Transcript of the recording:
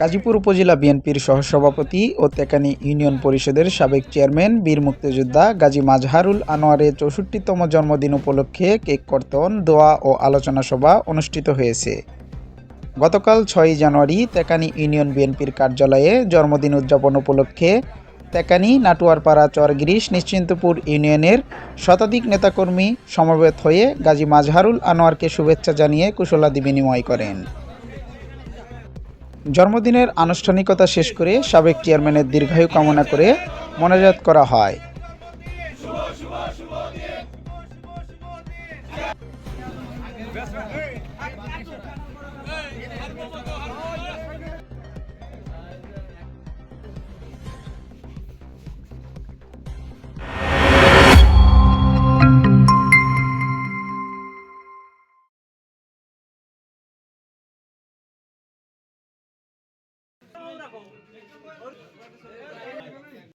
গাজীপুর উপজেলা বিএনপির সহসভাপতি ও তেকানি ইউনিয়ন পরিষদের সাবেক চেয়ারম্যান বীর মুক্তিযোদ্ধা গাজী মাজহারুল আনোয়ারের চৌষট্টিতম জন্মদিন উপলক্ষে কেক কর্তন, দোয়া ও আলোচনা সভা অনুষ্ঠিত হয়েছে। গতকাল ছয়ই জানুয়ারি তেকানি ইউনিয়ন বিএনপির কার্যালয়ে জন্মদিন উদযাপন উপলক্ষে তেকানি নাটুয়ারপাড়া চরগিরিশ নিশ্চিন্তপুর ইউনিয়নের শতাধিক নেতাকর্মী সমবেত হয়ে গাজী মাজহারুল আনোয়ারকে শুভেচ্ছা জানিয়ে কুশলাদি বিনিময় করেন। জন্মদিনের আনুষ্ঠানিকতা শেষ করে সাবেক চেয়ারম্যানের দীর্ঘায়ু কামনা করে মোনাজাত করা হয়। Ordem.